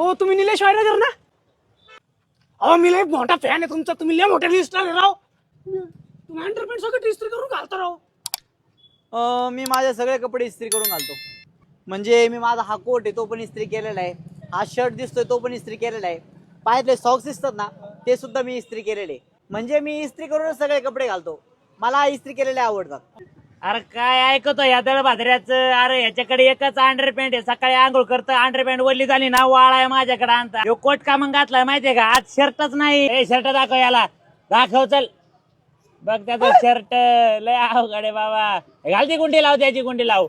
हो तुम्ही निलेश वायराजर ना? अहो मी लय मोठा फॅन आहे तुमचा. तुम्ही लय मोठ्या रजिस्टर आहे राव. तुम्ही अंडरपॅन्ट सगळं इस्त्री करून घालता राव. अं, मी माझे सगळे कपडे इस्त्री करून घालतो. म्हणजे मी माझा हा कोट आहे तो पण इस्त्री केलेला आहे. हा शर्ट दिसतोय तो पण इस्त्री केलेला आहे. पायातले सॉक्स दिसतात ना ते सुद्धा मी इस्त्री केलेले. म्हणजे मी इस्त्री करूनच सगळे कपडे घालतो. मला इस्त्री केलेले आवडतात. अरे काय ऐकतो या दळ भादऱ्याचं? अरे याच्याकडे एकच अंडर पॅन्ट आहे. सकाळी आंघोळ करतं अंडर पॅन्ट वरली झाली ना वाळा आहे माझ्याकडे आणता. ह्यो कोट का मग घातलाय माहितीये का? आज शर्टच नाही. शर्ट दाखव याला. दाखव चल. बघ त्याचं शर्ट. लय अवघड आहे बाबा. घालती गुंडी लाव त्याची गुंडी लाव.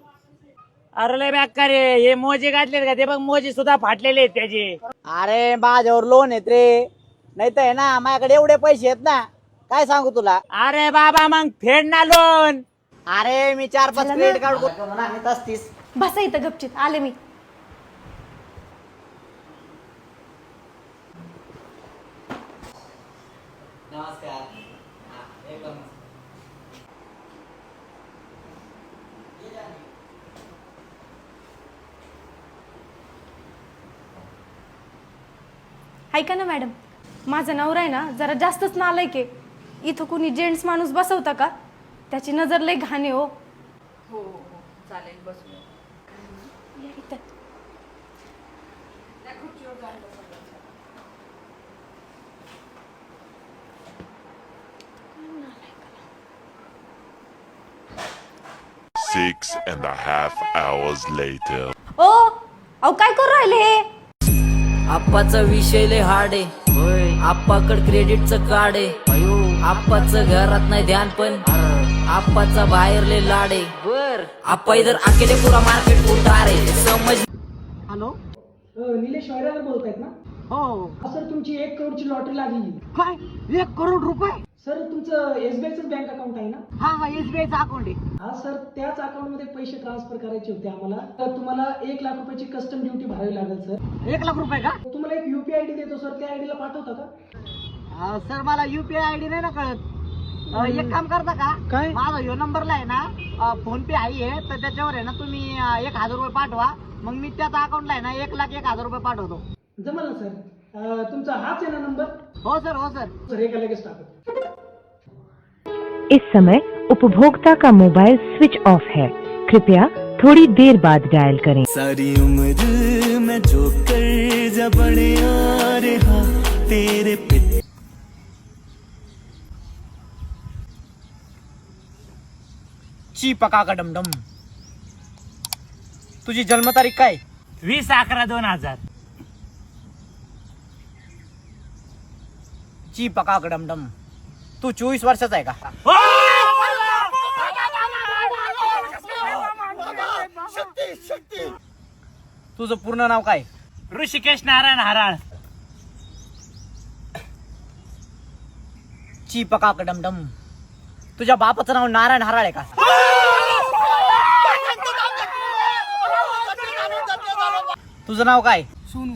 अरे लय बेकार आहे. हे मोजे घातलेत का? ते बघ मोजे सुद्धा फाटलेले आहेत त्याचे. अरे माझ्यावर लोन येत रे. नाही तर ना माझ्याकडे एवढे पैसे आहेत ना. काय सांगू तुला? अरे बाबा मग फेड ना लोन. अरे मी चार पाच म्हणा मी तसतीस बसा इथं गपचित. आले मी. नमस्कार. ऐका ना मॅडम. माझा नवरा आहे ना जरा जास्तच नालायक आहे. इथं कुणी जेंट्स माणूस बसवता का? त्याची नजर लय घाणे हो. हो हो चालेल बसूया या इथं. त्या खुर्चीवर जाऊन बसा. बसा. Six and a half hours later. ओ अहो काय करू राहिले हे? आप्पाचा विषय लय हार्ड आहे. आप्पाकड क्रेडिटचं कार्ड आहे. आप्पाचं घरात नाही ध्यान पण. आप्पाचा बाहेर लय लाड. बर. आप्पा इधर अकेले पुरा मार्केट उतार समज हॅलो? निलेश वायरागर बोलतायत ना? हो. सर तुमची एक करोडची लॉटरी लागली. काय? एक करोड रुपये? सर तुमचं एसबीआयचं बँक अकाउंट आहे ना? हा हा एसबीआयचा अकाउंट आहे. हा सर त्याच अकाउंटमध्ये पैसे ट्रान्सफर करायचे होते आम्हाला. तर तुम्हाला एक लाख रुपयाची कस्टम ड्युटी भरावी लागेल सर. एक लाख रुपये का? तुम्हाला एक युपीआय आयडी देतो सर. त्या आयडीला पाठवता का? सर मला युपीआय आयडी नाही ना कळत. अं, एक काम करता का? काय? माझा यो नंबरला आहे ना फ़ोन पे आहे तर त्याच्यावर आहे ना तुम्ही अं, एक हज़ार रुपये पाठवा. मग मी त्याचा अकाउंटला आहे ना एक लाख एक हज़ार रुपये पाठवतो. जमल ना सर? अं, तुमचा हाच आहे ना नंबर? हो सर हो सर. सर हे का लगेच टाकतो इस समय उपभोक्ता का मोबाइल स्विच ऑफ़ है। कृपया थोड़ी देर बाद डायल करें। सारी उम्र मैं जो कर जा बड़े आ रहा तेरे पे ची पका का डमडम? तुझी जन्मतारीख काय? वीस अकरा दोन हजार. ची पका का डमडम? तू चोवीस वर्षाचा आहे का? तुझं पूर्ण नाव काय? ऋषिकेश नारायण हराळ. ची पका का डमडम? तुझ्या बापाचं नाव नारायण हराळ आहे का? तुझं नाव काय? सोनू.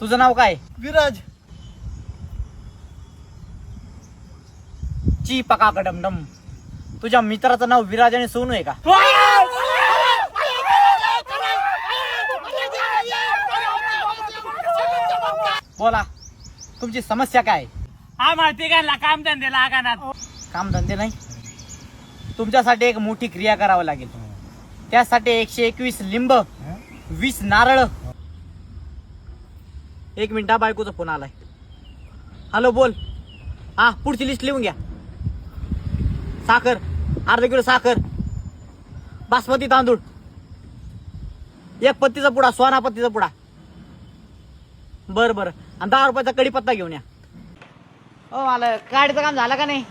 तुझं नाव काय? विराज. ची पका का डमडम तुझ्या मित्राचं नाव विराज आणि सोनू आहे का? बोला तुमची समस्या काय? आहे? हा माहिती का काम धंदे लागानात काम धंदे नाही? तुमच्यासाठी एक मोठी क्रिया करावं लागेल. त्यासाठी एकशे एकवीस लिंब वीस नारळ एक मिनिटा बायकोचा फोन आलाय. हॅलो बोल. हा पुढची लिस्ट लिहून घ्या. साखर अर्धा किलो साखर बासमती तांदूळ एक पत्तीचा पुडा सोना पत्तीचा पुडा. बर बर. आणि दहा रुपयाचा कडीपत्ता घेऊन या. हो मला गाडीचं काम झालं का नाही?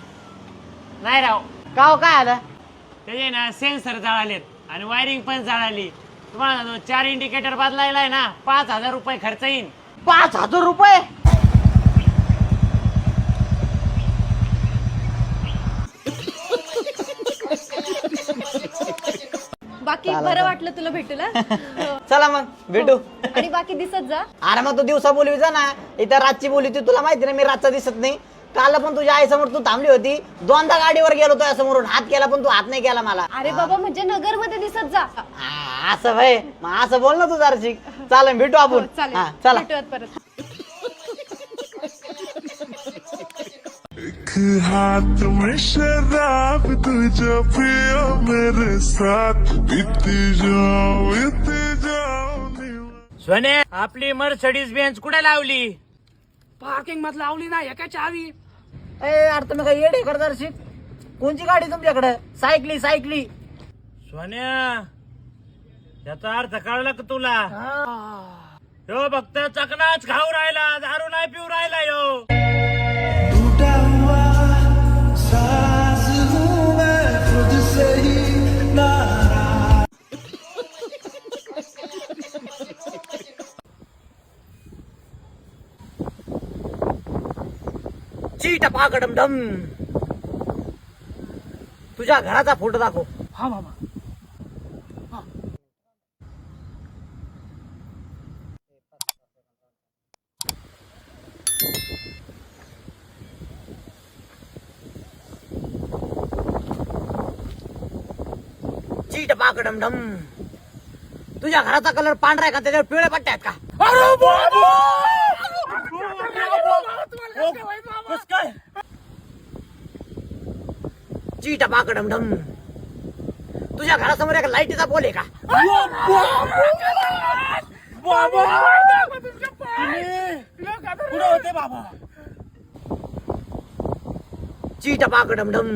नाही राव. का हो काय आलं त्याचे ना सेन्सर जळालेत आणि वायरिंग पण जळाली. तुम्हाला चार इंडिकेटर बदलायला आहे ना पाच हजार रुपये खर्च येईल पाच हजार रुपये. बाकी बरं वाटलं तुला भेटूला हो. चला मग भेटू. आणि बाकी दिसत जा. अरे मग तू दिवसा बोलवी जा ना. इथं रातची बोली ती तुला माहिती ना मी रातचा दिसत नाही. काल पण तुझ्या आई समोर तू थांबली होती. दोनदा गाडीवर गेलो तुझ्या समोरून. हात केला पण तू हात नाही केला मला. अरे बाबा म्हणजे नगरमध्ये दिसत जा. असं भाई मग असं बोल ना तू जरा चालेल भेटू आपण. हो, चालेल. हा, चला. भेटूयात परत. एक हाथ में शराब तुझे पियो मेरे साथ पीती जाओ पीती जाओ निवा- सोने आपली मर्सडीज बेंच कुठे लावली? पार्किंगमध्ये लावली ना एका चावी ए यार तुम्ही काय येडे कर जरा कोणची गाडी तुमच्याकडे? सायकली सायकली. सोन्या याचा अर्थ कळला का तुला? हो. फक्त चकनाच खाऊ राहिला दारू नाही पिऊ राहिला यो. चीट पाकडम डम. तुझ्या घराचा फोटो दाखव. हा बाबा चीट पाकडम डम. तुझ्या घराचा कलर पांढरा आहे का? त्याच्यावर पिवळे पट्टे आहेत का? अरे बाबा! कस काय? चीट डम. तुझ्या घरासमोर एक लाईटीचा पोल आहे का? कुठे होते बाबा? चीट पाकडम डम.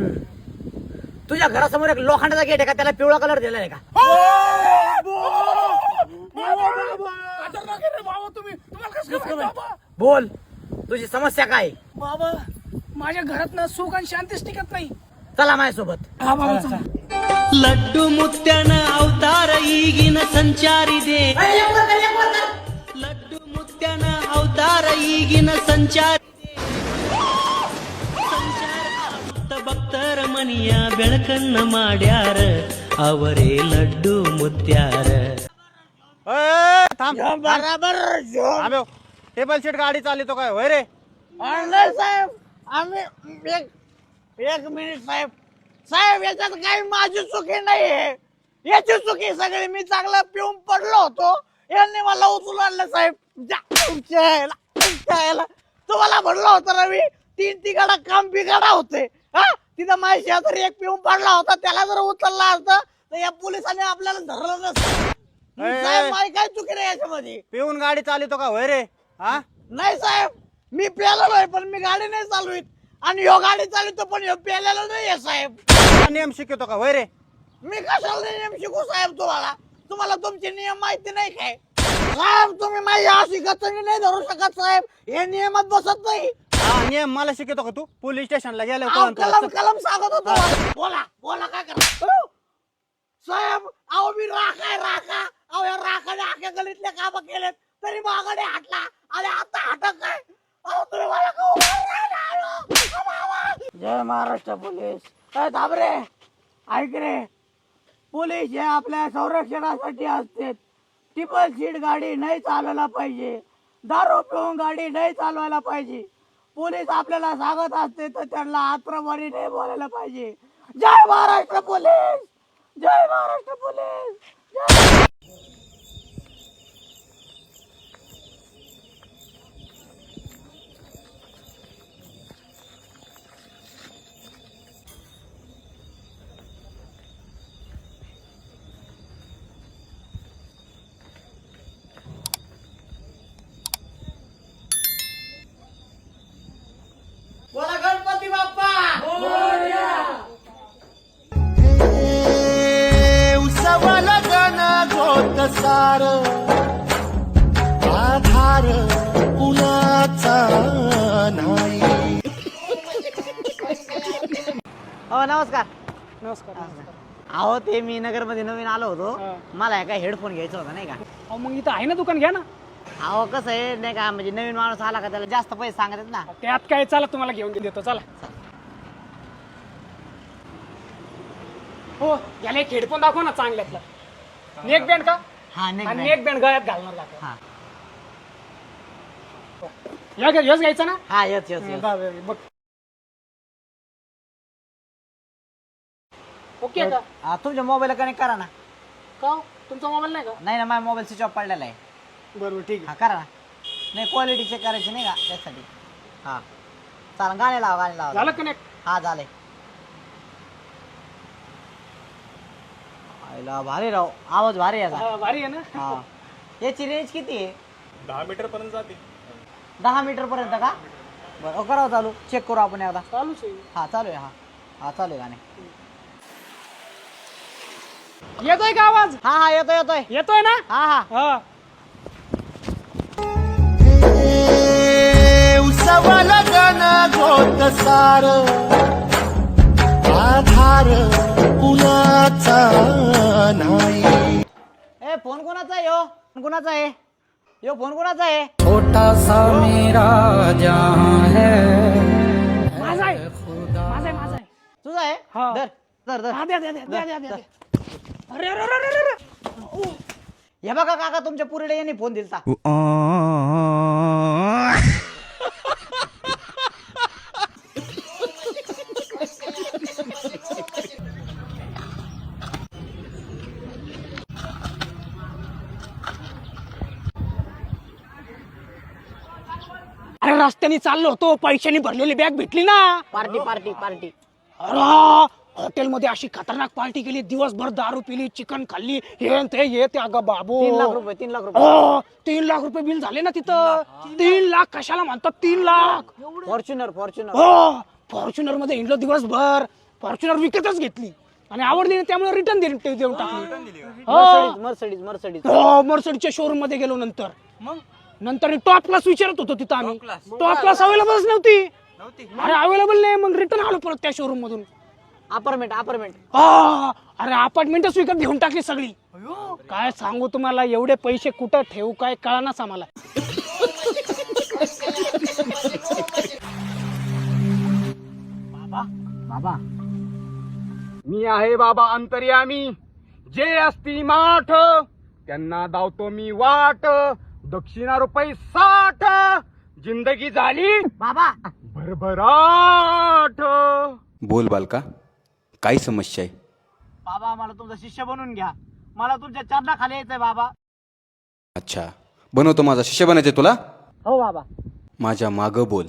तुझ्या घरासमोर एक लोखंडाचा गेट आहे का? त्याला पिवळा कलर दिलेला आहे का? बोल तुझी समस्या काय? आहे? बाबा माझ्या घरात ना सुख आणि शांतीच टिकत नाही चला माझ्यासोबत हा बाबा चला. ಲಡ್ಡು ಮುತ್ಯನ ಅವತಾರ ಈಗಿನ ಸಂಚಾರಿದೆ ಲಡ್ಡು ಮುತ್ಯನ ಅವತಾರ ಈಗಿನ ಸಂಚಾರಿದೆ ಸಂಚಾರ ಭಕ್ತ ಭಕ್ತರ ಮನಿಯ ಬೆಳಕನ್ನ ಮಾಡ್ಯಾರ ಅವರೇ ಲಡ್ಡು ಮುತ್ಯಾರ बरोबर टेबल सीट गाडी चालतो काय होय रे साहेब आम्ही एक एक मिनिट साहेब. साहेब याच्यात काही माझी चुकी नाहीये. याची चुकी सगळी मी चांगला पिऊन पडलो होतो. यांनी मला उचलून आणलं साहेब. तुम्हाला म्हणलं होतं रवी तीन तिघाडा काम बिघाडा होते. हा? तिथं माझ्या शेजारी एक पिऊन पडला होता. त्याला जर उचलला असतं तर या पोलिसांनी आपल्याला धरलं नसतं. साहेब माझी काय चुकी नाही याच्यामध्ये. पिऊन गाडी चालितो का होय रे? हा? नाही साहेब. मी प्यालेलो आहे पण मी गाडी नाही चालवीत. आणि ह्यो गाडी चालवतो पण ह्यो प्यालेलो नाहीये साहेब. हा नियम शिकवतो का? होय रे. मी कशाला नियम शिकू साहेब तुम्हाला? तुम्हाला तुमचे नियम माहिती नाही काय? साहेब तुम्ही माझी अशी गचणी नाही धरू शकत साहेब. हे नियमात बसत नाही. हा नियम मला शिकवतो का तू? पोलीस स्टेशनला गेलो अहो, कलम कलम सांगत होतो बोला बोला काय करा? साहेब अहो मी राखा आहे राखा. अहो या राखाने आख्या गलीतले काम केलेत. तरी मागाडे हाटला. आणि आता हाटक काय? जय महाराष्ट्र पोलीस. काय थांबरे ऐक रे. पोलीस हे आपल्या संरक्षणासाठी असते टिपल सीट गाडी नाही चालवायला पाहिजे. दारू पिऊन गाडी नाही चालवायला पाहिजे. पोलीस आपल्याला सांगत असते तर त्यांना आत्रमारी नाही बोलायला पाहिजे. जय महाराष्ट्र पोलीस! जय महाराष्ट्र पोलीस! सार आधार उन्हाचा नाही. हो नमस्कार. नमस्कार अहो ते मी नगरमध्ये नवीन आलो होतो. मला काय हेडफोन घ्यायचा होता नाही का? अहो मग इथं आहे ना दुकान घ्या ना. अहो कसं आहे नाही का म्हणजे नवीन माणूस आला का त्याला जास्त पैसे सांगत आहेत ना. त्यात काय चला तुम्हाला घेऊन देतो चला. हो याला एक हेडफोन दाखव ना चांगल्यातला. नेक बँड का? हा नेक आणि बँड. नेक बँड गळ्यात घालणार दाखवा हा. या घ्या- ना? हा येस येस येस बघ. ओके का हा, तुमच्या मोबाईल कनेक्ट करा ना. का हो? तुमचा मोबाईल नाही का? नाही ना माझा मोबाईल स्विच ऑफ पडलेला आहे. बरोबर ठीक हा करा ना. नाही क्वालिटी चेक करायची नाही का? त्यासाठी. हा. चाल गाणे लावा गाणे आहे लावा. झालं कनेक्ट हा झालंय. आईला भारी राव. आवाज भारी आहे याचा. भारी आहे ना? हा. याची रेंज किती आहे? दहा मीटर पर्यंत जाते. दहा मीटर पर्यंत का? बरं करा चालू. चेक करू आपण एकदा. चालूच आहे. हा चालू आहे हा. हा चालू आहे गाणे येतोय का आवाज? हा हा येतोय येतोय. येतोय ना? हा हा. हा. उसावाला गाणं होत सार आधार कुणाचा नाही. ए फोन कोणाचा आहे यो? फोन कोणाचा आहे? यो फोन कोणाचा आहे? छोटा सा मेरा जहां है। माझा आहे. माझा आहे माझा आहे. तुझा आहे? हा. धर धर धर. हा, द्या द्या द्या द्या द्या द्या अरे अरे अरे अरे अरे हे बघा काका तुमच्या पुरीला यांनी फोन दिलता. रस्त्याने चाललो होतो पैशाने भरलेली बॅग भेटली ना. Party party party. अरे हॉटेलमध्ये अशी खतरनाक पार्टी केली दिवसभर दारू पिली चिकन खाल्ली हे न ते ये ते अगं बाबू. तीन लाख रुपये तीन लाख रुपये. हो, तीन लाख रुपये बिल झाले ना तिथं. तीन लाख. कशाला म्हणतात तीन लाख? फॉर्च्युनर फॉर्च्युनर हो फॉर्च्युनरमध्ये हिंडलो दिवसभर. फॉर्च्युनर विकतच घेतली. आणि आवडली ना त्यामुळे रिटर्न देऊन टाकली. मर्सडीज मर्सडीज मर्सडीज हो मर्सडीच्या शोरूममध्ये गेलो नंतर. नंतर टॉप क्लास विचारत होतो तिथं आम्ही. टॉप क्लास अवेलेबलच नव्हती. अरे अवेलेबल नाही मग रिटर्न आलो परत त्या शोरूम मधून. अपार्टमेंट अपार्टमेंट आ, अरे अपार्टमेंटच विकत घेऊन टाकली सगळी. काय सांगू तुम्हाला एवढे पैसे कुठं ठेवू काय कळनाच आम्हाला. बाबा मी आहे बाबा अंतर्यामी. जे असती माठ त्यांना धावतो मी वाट. दक्षिणा रुपये साठ. जिंदगी झाली. बाबा. भरभराट. बोल बालका काय समस्या आहे? बाबा मला तुमचा शिष्य बनवून घ्या. मला तुमच्या चरणा खाली यायचंय बाबा. अच्छा. बनवतो माझा शिष्य बनायचे तुला? हो बाबा. माझ्या मागं बोल.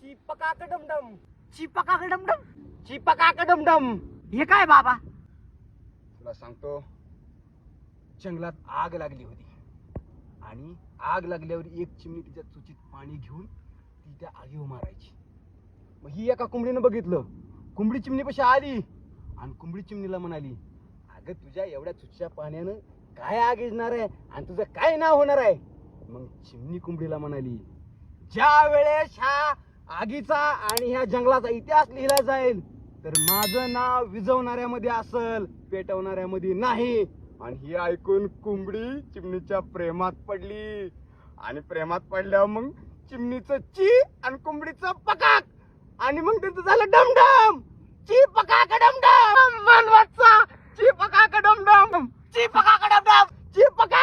चिपकाकडमडम चिपकाकडमडम चिपकाकडमडम हे काय बाबा? तुला सांगतो जंगलात आग लागली होती. आणि आग लागल्यावर एक चिमणी तिच्या चुचीत पाणी घेऊन ती त्या आगीवर मारायची. मग ही एका कोंबडीनं बघितलं. कोंबडी चिमणीपाशी आली आणि कोंबडी चिमणीला म्हणाली अगं तुझ्या एवढ्या चुच्या पाण्यानं काय आग येणार आहे आणि तुझं काय नाव होणार आहे? मग चिमणी कोंबडीला म्हणाली ज्या वेळेस ह्या आगीचा आणि ह्या जंगलाचा इतिहास लिहिला जाईल तर माझं नाव विजवणाऱ्यामध्ये असल. पेटवणाऱ्यामध्ये नाही. आणि हे ऐकून कुंबडी चिमणीच्या प्रेमात पडली. आणि प्रेमात पडल्यावर मग चिमणीचं ची आणि कुंबडीचं पकाक. आणि मग त्यांचं झालं डमडम. ची पकाक डमडम. मानवाचा ची पकाक डमडम. ची पकाक डमडम. ची पकाक